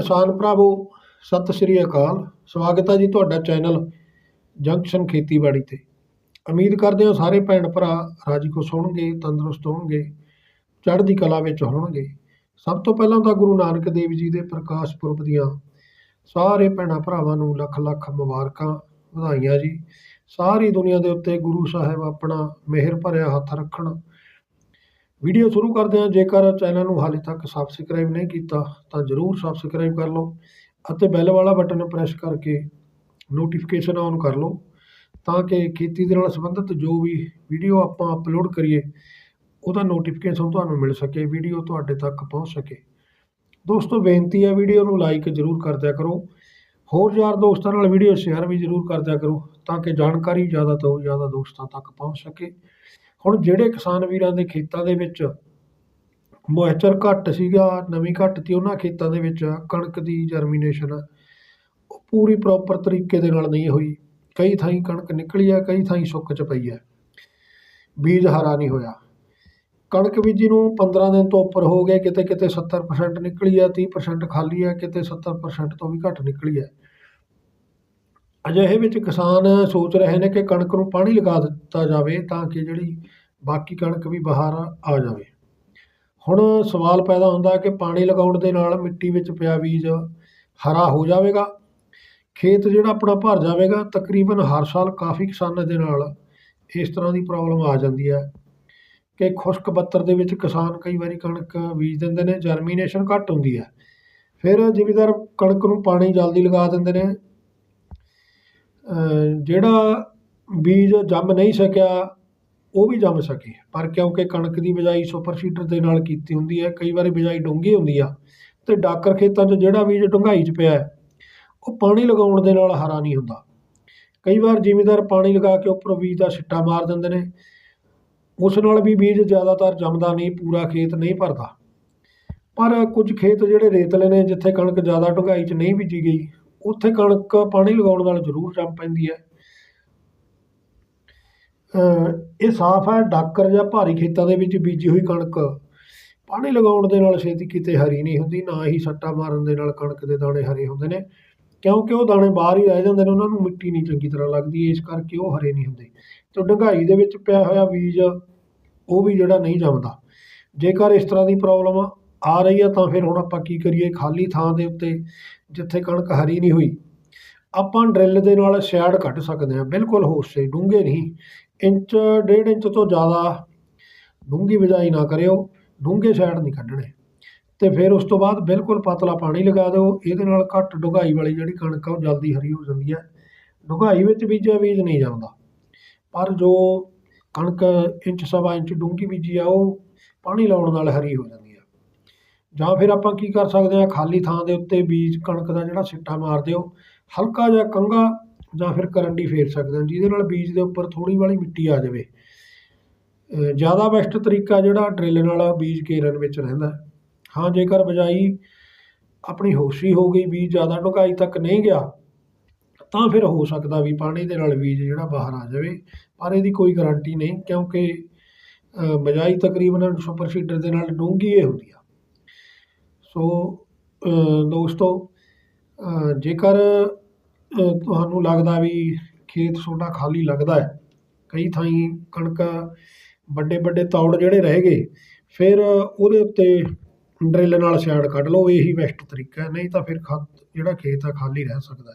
ਕਿਸਾਨ ਭਰਾਵੋ, ਸਤਿ ਸ਼੍ਰੀ ਅਕਾਲ। ਸਵਾਗਤ ਹੈ ਜੀ ਤੁਹਾਡਾ ਚੈਨਲ ਜੰਕਸ਼ਨ ਖੇਤੀਬਾੜੀ ਤੇ। ਉਮੀਦ ਕਰਦੇ ਹਾਂ ਸਾਰੇ ਭੈਣ ਭਰਾ ਰਾਜੀ ਖੁਸ਼ ਹੋਣਗੇ, ਤੰਦਰੁਸਤ ਹੋਣਗੇ, ਚੜ੍ਹਦੀ ਕਲਾ ਵਿੱਚ ਹੋਣਗੇ। ਸਭ ਤੋਂ ਪਹਿਲਾਂ ਤਾਂ ਗੁਰੂ ਨਾਨਕ ਦੇਵ ਜੀ ਦੇ ਪ੍ਰਕਾਸ਼ ਪੁਰਬ ਦੀਆਂ ਸਾਰੇ ਭੈਣਾਂ ਭਰਾਵਾਂ ਨੂੰ ਲੱਖ ਲੱਖ ਮੁਬਾਰਕਾਂ ਵਧਾਈਆਂ ਜੀ। ਸਾਰੀ ਦੁਨੀਆ ਦੇ ਉੱਤੇ ਗੁਰੂ ਸਾਹਿਬ ਆਪਣਾ ਮਿਹਰ ਭਰਿਆ ਹੱਥ ਰੱਖਣ ਵੀਡੀਓ ਸ਼ੁਰੂ ਕਰਦੇ ਹਾਂ। ਜੇਕਰ ਚੈਨਲ ਨੂੰ ਹਾਲੇ ਤੱਕ ਸਬਸਕ੍ਰਾਈਬ ਨਹੀਂ ਕੀਤਾ, ਤਾਂ ਜ਼ਰੂਰ ਸਬਸਕ੍ਰਾਈਬ ਕਰ ਲਓ ਅਤੇ ਬੈਲ ਵਾਲਾ ਬਟਨ ਪ੍ਰੈਸ ਕਰਕੇ ਨੋਟੀਫਿਕੇਸ਼ਨ ਔਨ ਕਰ ਲਓ ਤਾਂ ਕਿ ਖੇਤੀ ਦੇ ਨਾਲ ਸੰਬੰਧਿਤ ਜੋ ਵੀ ਵੀਡੀਓ ਆਪਾਂ ਅਪਲੋਡ ਕਰੀਏ, ਉਹਦਾ ਨੋਟੀਫਿਕੇਸ਼ਨ ਤੁਹਾਨੂੰ ਮਿਲ ਸਕੇ, ਵੀਡੀਓ ਤੁਹਾਡੇ ਤੱਕ ਪਹੁੰਚ ਸਕੇ। ਦੋਸਤੋ, ਬੇਨਤੀ ਹੈ ਵੀਡੀਓ ਨੂੰ ਲਾਈਕ ਜ਼ਰੂਰ ਕਰ ਦਿਆ ਕਰੋ। ਹੋਰ ਯਾਰ ਦੋਸਤਾਂ ਨਾਲ ਵੀਡੀਓ ਸ਼ੇਅਰ ਵੀ ਜ਼ਰੂਰ ਕਰ ਦਿਆ ਕਰੋ ਤਾਂ ਕਿ ਜਾਣਕਾਰੀ ਜ਼ਿਆਦਾ ਤੋਂ ਜ਼ਿਆਦਾ ਦੋਸਤਾਂ ਤੱਕ ਪਹੁੰਚ ਸਕੇ। ਹੁਣ ਜਿਹੜੇ ਕਿਸਾਨ ਵੀਰਾਂ ਦੇ ਖੇਤਾਂ ਦੇ ਵਿੱਚ ਮੋਇਸਚਰ ਘੱਟ ਸੀਗਾ, ਨਮੀ ਘੱਟ ਤੀ ਉਹਨਾਂ ਖੇਤਾਂ ਦੇ ਵਿੱਚ ਕਣਕ ਦੀ ਜਰਮੀਨੇਸ਼ਨ ਉਹ ਪੂਰੀ ਪ੍ਰੋਪਰ ਤਰੀਕੇ ਦੇ ਨਾਲ ਨਹੀਂ ਹੋਈ। ਕਈ ਥਾਈਂ ਕਣਕ ਨਿਕਲੀ ਆ, ਕਈ ਥਾਈਂ ਸੁੱਕ ਚ ਪਈ ਹੈ ਬੀਜ ਹਰਾ ਨਹੀਂ ਹੋਇਆ। ਕਣਕ ਬੀਜੀ ਨੂੰ 15 ਦਿਨ ਤੋਂ ਉੱਪਰ ਹੋ ਗਏ ਕਿਤੇ ਕਿਤੇ 70% ਨਿਕਲੀ ਆ 30% ਖਾਲੀ ਆ, ਕਿਤੇ 70% ਤੋਂ ਵੀ ਘੱਟ ਨਿਕਲੀ ਹੈ ਅਜਿਹੇ ਵਿੱਚ ਕਿਸਾਨ ਸੋਚ ਰਹੇ ਨੇ ਕਿ ਕਣਕ ਨੂੰ ਪਾਣੀ ਲਗਾ ਦਿੱਤਾ ਜਾਵੇ ਤਾਂ ਕਿ ਜਿਹੜੀ ਬਾਕੀ ਕਣਕ ਵੀ ਬਾਹਰ ਆ ਜਾਵੇ। ਹੁਣ ਸਵਾਲ ਪੈਦਾ ਹੁੰਦਾ ਕਿ ਪਾਣੀ ਲਗਾਉਣ ਦੇ ਨਾਲ ਮਿੱਟੀ ਵਿੱਚ ਪਿਆ ਬੀਜ ਹਰਾ ਹੋ ਜਾਵੇਗਾ, ਖੇਤ ਜਿਹੜਾ ਆਪਣਾ ਭਰ ਜਾਵੇਗਾ, ਤਕਰੀਬਨ ਹਰ ਸਾਲ ਕਾਫੀ ਕਿਸਾਨਾਂ ਦੇ ਨਾਲ ਇਸ ਤਰ੍ਹਾਂ ਦੀ ਪ੍ਰੋਬਲਮ ਆ ਜਾਂਦੀ ਹੈ ਕਿ ਖੁਸ਼ਕ ਬੱਤਰ ਦੇ ਵਿੱਚ ਕਿਸਾਨ ਕਈ ਵਾਰੀ ਕਣਕ ਬੀਜ ਦਿੰਦੇ ਨੇ ਜਰਮੀਨੇਸ਼ਨ ਘੱਟ ਹੁੰਦੀ ਹੈ। ਫਿਰ ਜ਼ਿਮੀਦਾਰ ਕਣਕ ਨੂੰ ਪਾਣੀ ਜਲਦੀ ਲਗਾ ਦਿੰਦੇ ਨੇ ਜਿਹੜਾ ਬੀਜ ਜੰਮ ਨਹੀਂ ਸਕਿਆ, ਉਹ ਵੀ ਜੰਮ ਸਕੇ। ਪਰ ਕਿਉਂਕਿ ਕਣਕ ਦੀ ਬਿਜਾਈ ਸੁਪਰ ਸੀਡਰ ਦੇ ਨਾਲ ਕੀਤੀ ਹੁੰਦੀ ਹੈ, ਕਈ ਵਾਰੀ ਬਿਜਾਈ ਡੂੰਘੀ ਹੁੰਦੀ ਆ ਅਤੇ ਡਾਕਰ ਖੇਤਾਂ 'ਚ ਜਿਹੜਾ ਬੀਜ ਡੂੰਘਾਈ 'ਚ ਪਿਆ ਉਹ ਪਾਣੀ ਲਗਾਉਣ ਦੇ ਨਾਲ ਹਰਾ ਨਹੀਂ ਹੁੰਦਾ। ਕਈ ਵਾਰ ਜ਼ਿਮੀਦਾਰ ਪਾਣੀ ਲਗਾ ਕੇ ਉੱਪਰੋਂ ਬੀਜ ਦਾ ਸਿੱਟਾ ਮਾਰ ਦਿੰਦੇ ਨੇ। ਉਸ ਨਾਲ ਵੀ ਬੀਜ ਜ਼ਿਆਦਾਤਰ ਜੰਮਦਾ ਨਹੀਂ, ਪੂਰਾ ਖੇਤ ਨਹੀਂ ਭਰਦਾ। ਪਰ ਕੁਝ ਖੇਤ ਜਿਹੜੇ ਰੇਤਲੇ ਨੇ, ਜਿੱਥੇ ਕਣਕ ਜ਼ਿਆਦਾ ਡੂੰਘਾਈ 'ਚ ਨਹੀਂ ਬੀਜੀ ਗਈ ਉੱਥੇ ਕਣਕ ਪਾਣੀ ਲਗਾਉਣ ਨਾਲ ਜ਼ਰੂਰ ਜੰਮ ਪੈਂਦੀ ਹੈ। ਇਹ ਸਾਫ਼ ਹੈ, ਡਾਕਰ ਜਾਂ ਭਾਰੀ ਖੇਤਾਂ ਦੇ ਵਿੱਚ ਬੀਜੀ ਹੋਈ ਕਣਕ। ਪਾਣੀ ਲਗਾਉਣ ਦੇ ਨਾਲ ਛੇਤੀ ਕਿਤੇ ਹਰੀ ਨਹੀਂ ਹੁੰਦੀ, ਨਾ ਹੀ ਸੱਟਾ ਮਾਰਨ ਦੇ ਨਾਲ ਕਣਕ ਦੇ ਦਾਣੇ ਹਰੇ ਹੁੰਦੇ ਨੇ। ਕਿਉਂਕਿ ਉਹ ਦਾਣੇ ਬਾਹਰ ਹੀ ਰਹਿ ਜਾਂਦੇ ਨੇ, ਉਹਨਾਂ ਨੂੰ ਮਿੱਟੀ ਨਹੀਂ ਚੰਗੀ ਤਰ੍ਹਾਂ ਲੱਗਦੀ, ਇਸ ਕਰਕੇ ਉਹ ਹਰੇ ਨਹੀਂ ਹੁੰਦੇ। ਤੇ ਡੂੰਘਾਈ ਦੇ ਵਿੱਚ ਪਿਆ ਹੋਇਆ ਬੀਜ, ਉਹ ਵੀ ਜਿਹੜਾ ਨਹੀਂ ਜੰਮਦਾ। ਜੇਕਰ ਇਸ ਤਰ੍ਹਾਂ ਦੀ ਪ੍ਰੋਬਲਮ ਆ ਰਹੀ ਹੈ ਤਾਂ ਫਿਰ ਹੁਣ ਆਪਾਂ ਕੀ ਕਰੀਏ? ਖਾਲੀ ਥਾਂ ਦੇ ਉੱਤੇ ਜਿੱਥੇ ਕਣਕ ਹਰੀ ਨਹੀਂ ਹੋਈ, ਆਪਾਂ ਡਰਿੱਲ ਦੇ ਨਾਲ ਸ਼ੈਡ ਕੱਢ ਸਕਦੇ ਹਾਂ। ਬਿਲਕੁਲ ਹੋਸੇ ਡੂੰਘੇ ਨਹੀਂ। ਇੰਚ, ਡੇਢ ਇੰਚ ਤੋਂ ਜ਼ਿਆਦਾ ਡੂੰਘੀ ਬਿਜਾਈ ਨਾ ਕਰਿਓ, ਡੂੰਘੇ ਸ਼ੈਡ ਨਹੀਂ ਕੱਢਣੇ। ਅਤੇ ਫਿਰ ਉਸ ਤੋਂ ਬਾਅਦ ਬਿਲਕੁਲ ਪਤਲਾ ਪਾਣੀ ਲਗਾ ਦਿਓ। ਇਹਦੇ ਨਾਲ ਘੱਟ ਡੂੰਘਾਈ ਵਾਲੀ ਜਿਹੜੀ ਕਣਕ ਆ ਉਹ ਜਲਦੀ ਹਰੀ ਹੋ ਜਾਂਦੀ ਹੈ। ਡੂੰਘਾਈ ਵਿੱਚ ਬੀਜਿਆ ਬੀਜ ਨਹੀਂ ਜਾਂਦਾ। ਪਰ ਜੋ ਕਣਕ ਇੰਚ ਸਵਾ ਇੰਚ ਡੂੰਘੀ ਬੀਜੀ ਆ, ਉਹ ਪਾਣੀ ਲਾਉਣ ਨਾਲ ਹਰੀ ਹੋ ਜਾਂਦੀ ਜਾਂ ਫਿਰ ਆਪਾਂ ਕੀ ਕਰ ਸਕਦੇ ਹਾਂ, ਖਾਲੀ ਥਾਂ ਦੇ ਉੱਤੇ ਬੀਜ ਕਣਕ ਦਾ ਜਿਹੜਾ ਸਿੱਟਾ ਮਾਰ ਦਿਓ, ਹਲਕਾ ਜਿਹਾ ਕੰਘਾ ਜਾਂ ਫਿਰ ਕਰੰਡੀ ਫੇਰ ਸਕਦੇ ਹਾਂ, ਜਿਹਦੇ ਨਾਲ ਬੀਜ ਦੇ ਉੱਪਰ ਥੋੜ੍ਹੀ ਵਾਲੀ ਮਿੱਟੀ ਆ ਜਾਵੇ। ਜ਼ਿਆਦਾ ਬੈਸਟ ਤਰੀਕਾ ਜਿਹੜਾ ਡਰਿੱਲ ਨਾਲ ਬੀਜ ਕੇਰਨ ਵਿੱਚ ਰਹਿੰਦਾ। ਹਾਂ, ਜੇਕਰ ਬਿਜਾਈ ਆਪਣੀ ਹੋਸ਼ੀ ਹੋ ਗਈ, ਬੀਜ ਜ਼ਿਆਦਾ ਡੂੰਘਾਈ ਤੱਕ ਨਹੀਂ ਗਿਆ, ਤਾਂ ਫਿਰ ਹੋ ਸਕਦਾ ਵੀ ਪਾਣੀ ਦੇ ਨਾਲ ਬੀਜ ਜਿਹੜਾ ਬਾਹਰ ਆ ਜਾਵੇ, ਪਰ ਇਹਦੀ ਕੋਈ ਗਾਰੰਟੀ ਨਹੀਂ, ਕਿਉਂਕਿ ਬਿਜਾਈ ਤਕਰੀਬਨ ਸੁਪਰ ਸੀਡਰ ਦੇ ਨਾਲ ਡੂੰਘੀ ਇਹ ਹੁੰਦੀ ਆ। ਸੋ ਦੋਸਤੋ ਜੇਕਰ ਤੁਹਾਨੂੰ ਲੱਗਦਾ ਵੀ ਖੇਤ ਤੁਹਾਡਾ ਖਾਲੀ ਲੱਗਦਾ ਹੈ, ਕਈ ਥਾਈਂ ਕਣਕ ਵੱਡੇ ਵੱਡੇ ਤੌੜ ਜਿਹੜੇ ਰਹਿ ਗਏ, ਫਿਰ ਉਹਦੇ ਉੱਤੇ ਡਰਿੱਲ ਨਾਲ ਸਿਆੜ ਕੱਢ ਲਓ, ਇਹੀ ਬੈਸਟ ਤਰੀਕਾ ਹੈ, ਨਹੀਂ ਤਾਂ ਫਿਰ ਖਤ ਜਿਹੜਾ ਖੇਤ ਆ ਖਾਲੀ ਰਹਿ ਸਕਦਾ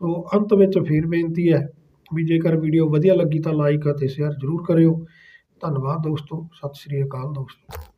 ਸੋ, ਅੰਤ ਵਿੱਚ ਫਿਰ ਬੇਨਤੀ ਹੈ ਵੀ ਜੇਕਰ ਵੀਡੀਓ ਵਧੀਆ ਲੱਗੀ ਤਾਂ ਲਾਈਕ ਅਤੇ ਸ਼ੇਅਰ ਜ਼ਰੂਰ ਕਰਿਓ। ਧੰਨਵਾਦ ਦੋਸਤੋ, ਸਤਿ ਸ਼੍ਰੀ ਅਕਾਲ ਦੋਸਤੋ।